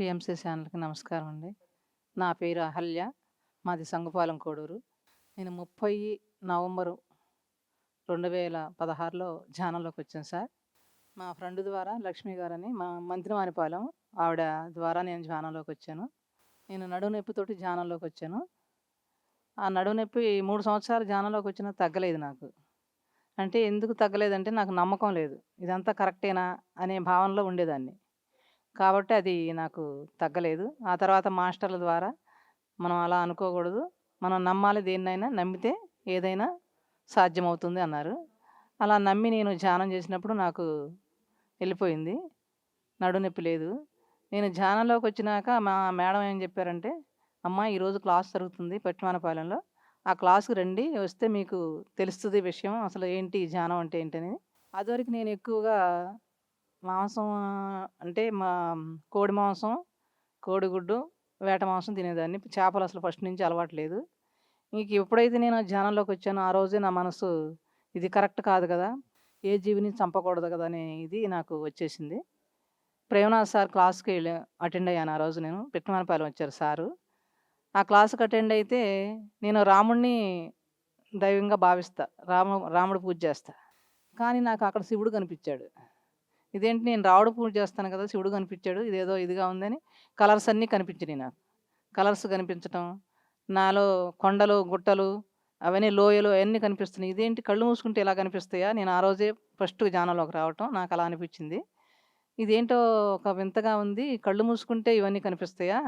PMC ఛానల్కి నమస్కారం అండి నా పేరు అహల్య మాది సంగపాలెం కోడూరు. నేను ముప్పై నవంబరు రెండు వేల పదహారులో ధ్యానంలోకి వచ్చాను సార్. మా ఫ్రెండ్ ద్వారా లక్ష్మి గారని మా మంత్రిమానిపాలెం ఆవిడ ద్వారా నేను ధ్యానంలోకి వచ్చాను నేను నడువు నొప్పితోటి ధ్యానంలోకి వచ్చాను ఆ నడుము నొప్పి మూడు సంవత్సరాలు ధ్యానంలోకి వచ్చినా తగ్గలేదు నాకు. అంటే ఎందుకు తగ్గలేదంటే నాకు నమ్మకం లేదు. ఇదంతా కరెక్టేనా అనే భావనలో ఉండేదాన్ని. కాబట్టి అది నాకు తగ్గలేదు. ఆ తర్వాత మాస్టర్ల ద్వారా మనం అలా అనుకోకూడదు. మనం నమ్మాలి దేన్నైనా నమ్మితే ఏదైనా సాధ్యమవుతుంది అన్నారు. అలా నమ్మి నేను ధ్యానం చేసినప్పుడు నాకు వెళ్ళిపోయింది. నడునొప్పి లేదు. నేను ధ్యానంలోకి వచ్చినాక మా మేడం ఏం చెప్పారంటే అమ్మ ఈరోజు క్లాస్ జరుగుతుంది పట్టిమానపాలెంలో ఆ క్లాస్కి రండి వస్తే మీకు తెలుస్తుంది విషయం. అసలు ఏంటి ధ్యానం అంటే ఏంటని అదివరకు నేను ఎక్కువగా మాంసం అంటే మా కోడి మాంసం కోడిగుడ్డు వేట మాంసం తినేదాన్ని. చేపలు అసలు ఫస్ట్ నుంచి అలవాటు లేదు. ఇంక ఎప్పుడైతే నేను ధ్యానంలోకి వచ్చానో ఆ రోజే నా మనసు ఇది కరెక్ట్ కాదు కదా ఏ జీవిని చంపకూడదు కదా అనే ఇది నాకు వచ్చేసింది. ప్రేమనాథ్ సార్ క్లాస్కి వెళ్ళి అటెండ్ అయ్యాను ఆ రోజు నేను. పెట్టమనపాలెం వచ్చారు సారు. ఆ క్లాస్కి అటెండ్ అయితే నేను రాముడిని దైవంగా భావిస్తా. రాము రాముడు పూజ చేస్తా. కానీ నాకు అక్కడ శివుడు కనిపించాడు. ఇదేంటి నేను రావుడు పూజ చేస్తాను కదా శివుడు కనిపించాడు ఇదేదో ఇదిగా ఉందని కలర్స్ అన్నీ కనిపించినాయి నాకు. కలర్స్ కనిపించటం నాలో కొండలు గుట్టలు అవన్నీ లోయలు అవన్నీ కనిపిస్తున్నాయి. ఇదేంటి కళ్ళు మూసుకుంటే ఇలా కనిపిస్తాయా? నేను ఆ రోజే ఫస్ట్ జానంలోకి రావటం నాకు అలా అనిపించింది. ఇదేంటో ఒక వింతగా ఉంది కళ్ళు మూసుకుంటే ఇవన్నీ కనిపిస్తాయా?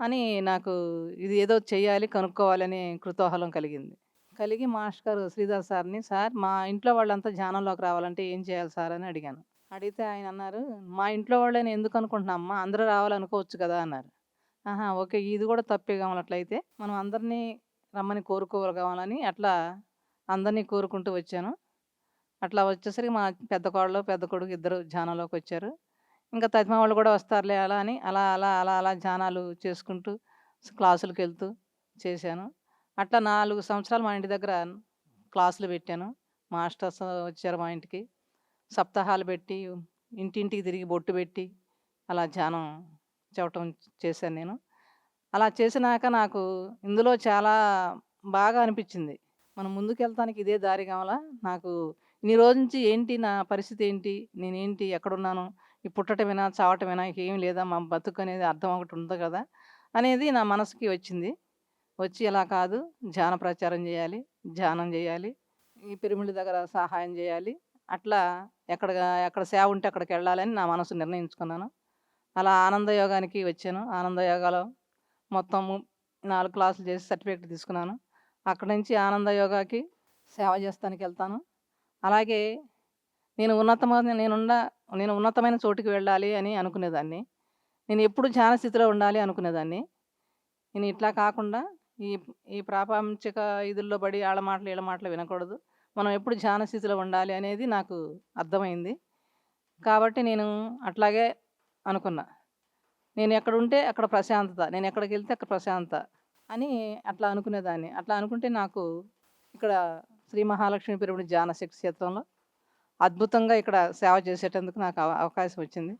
అని నాకు ఇది ఏదో చేయాలి కనుక్కోవాలని కృతూహలం కలిగింది. కలిగి మాస్టర్ గారు శ్రీధర్ సార్ని సార్ మా ఇంట్లో వాళ్ళంతా ధ్యానంలోకి రావాలంటే ఏం చేయాలి సార్? అని అడిగాను. అడిగితే ఆయన అన్నారు మా ఇంట్లో వాళ్ళని ఎందుకు అనుకుంటున్నామ్మా అందరూ రావాలనుకోవచ్చు కదా అన్నారు. ఆహా ఓకే ఇది కూడా తప్పే కావాలట్లయితే మనం అందరినీ రమ్మని కోరుకోగలగాలని అట్లా అందరినీ కోరుకుంటూ వచ్చాను. అట్లా వచ్చేసరికి మా పెద్ద కోడలు పెద్ద కొడుకు ఇద్దరు ధ్యానంలోకి వచ్చారు. ఇంకా తదిమ వాళ్ళు కూడా వస్తారులే అలా అని అలా అలా అలా అలా ధ్యానాలు చేసుకుంటూ క్లాసులకు వెళ్తూ చేశాను. అట్లా నాలుగు సంవత్సరాలు మా ఇంటి దగ్గర క్లాసులు పెట్టాను. మాస్టర్స్ వచ్చారు మా ఇంటికి. సప్తాహాలు పెట్టి ఇంటింటికి తిరిగి బొట్టు పెట్టి అలా ధ్యానం చెప్పటం చేశాను నేను. అలా చేసినాక నాకు ఇందులో చాలా బాగా అనిపించింది. మనం ముందుకు ఇదే దారి కావాలా? నాకు ఇన్ని రోజు నుంచి ఏంటి నా పరిస్థితి ఏంటి? నేనేంటి? ఎక్కడున్నాను? ఈ పుట్టటమేనా? చావటమేనా? ఏం లేదా? మా బతుకు అనేది అర్థం ఒకటి ఉంది కదా? అనేది నా మనసుకి వచ్చింది. వచ్చి ఇలా కాదు ధ్యాన ప్రచారం చేయాలి ధ్యానం చేయాలి ఈ పిరమిడ్ దగ్గర సహాయం చేయాలి అట్లా ఎక్కడ ఎక్కడ సేవ ఉంటే అక్కడికి వెళ్ళాలని నా మనసు నిర్ణయించుకున్నాను. అలా ఆనంద యోగానికి వచ్చాను. ఆనంద యోగాలో మొత్తం నాలుగు క్లాసులు చేసి సర్టిఫికేట్ తీసుకున్నాను. అక్కడి నుంచి ఆనంద యోగాకి సేవ చేస్తానికి వెళ్తాను. అలాగే నేను ఉన్నతమైన నేనున్న నేను ఉన్నతమైన చోటుకి వెళ్ళాలి అని అనుకునేదాన్ని. నేను ఎప్పుడు ధ్యాన స్థితిలో ఉండాలి అనుకునేదాన్ని. నేను ఇట్లా కాకుండా ఈ ఈ ప్రాపంచిక ఇదుల్లో పడి వాళ్ళ మాటలు వీళ్ళ మాటలు వినకూడదు. మనం ఎప్పుడు ధ్యాన స్థితిలో ఉండాలి అనేది నాకు అర్థమైంది. కాబట్టి నేను అట్లాగే అనుకున్నా. నేను ఎక్కడ ఉంటే అక్కడ ప్రశాంతత నేను ఎక్కడికి వెళ్తే అక్కడ ప్రశాంతత అని అట్లా అనుకునేదాన్ని. అట్లా అనుకుంటే నాకు ఇక్కడ శ్రీ మహాలక్ష్మి పిరమిడి ధ్యాన శక్తి క్షేత్రంలో అద్భుతంగా ఇక్కడ సేవ చేసేటందుకు నాకు అవ- అవకాశం వచ్చింది.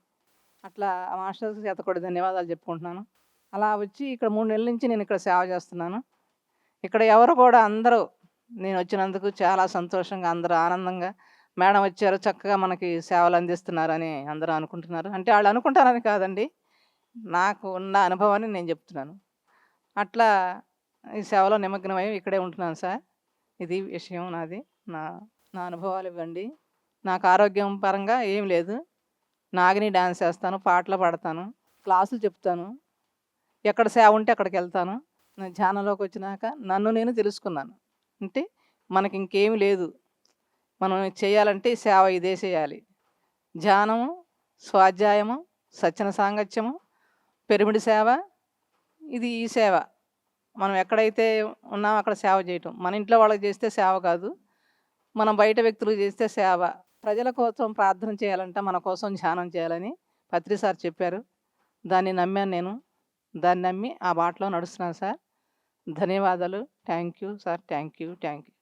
అట్లా మాస్టర్ చేత కూడా ధన్యవాదాలు చెప్పుకుంటున్నాను. అలా వచ్చి ఇక్కడ మూడు నెలల నుంచి నేను ఇక్కడ సేవ చేస్తున్నాను. ఇక్కడ ఎవరు కూడా అందరూ నేను వచ్చినందుకు చాలా సంతోషంగా అందరూ ఆనందంగా మేడం వచ్చారు చక్కగా మనకి సేవలు అందిస్తున్నారని అందరూ అనుకుంటున్నారు. అంటే వాళ్ళు అనుకుంటారని కాదండి నాకు ఉన్న అనుభవాన్ని నేను చెప్తున్నాను. అట్లా ఈ సేవలో నిమగ్నమై ఇక్కడే ఉంటున్నాను సార్. ఇది విషయం నాది. నా నా అనుభవాలు ఇవ్వండి. నాకు ఆరోగ్యం పరంగా ఏం లేదు. నాగిని డాన్స్ చేస్తాను పాటలు పాడతాను క్లాసులు చెప్తాను. ఎక్కడ సేవ ఉంటే అక్కడికి వెళ్తాను. నేను ధ్యానంలోకి వచ్చినాక నన్ను నేను తెలుసుకున్నాను. అంటే మనకి ఇంకేం లేదు. మనం చేయాలంటే సేవ ఇదే చేయాలి. ధ్యానము స్వాధ్యాయము సత్యన సాంగత్యము పెరుమిడి సేవ ఇది ఈ సేవ. మనం ఎక్కడైతే ఉన్నామో అక్కడ సేవ చేయటం. మన ఇంట్లో వాళ్ళకి చేస్తే సేవ కాదు. మనం బయట వ్యక్తులకు చేస్తే సేవ. ప్రజల కోసం ప్రార్థన చేయాలంటే మన కోసం ధ్యానం చేయాలని పత్రి సార్ చెప్పారు. దాన్ని నమ్మాను నేను. దాన్ని నమ్మి ఆ బాటలో నడుస్తున్నాను సార్. ధన్యవాదాలు. Thank you sir. Thank you thank you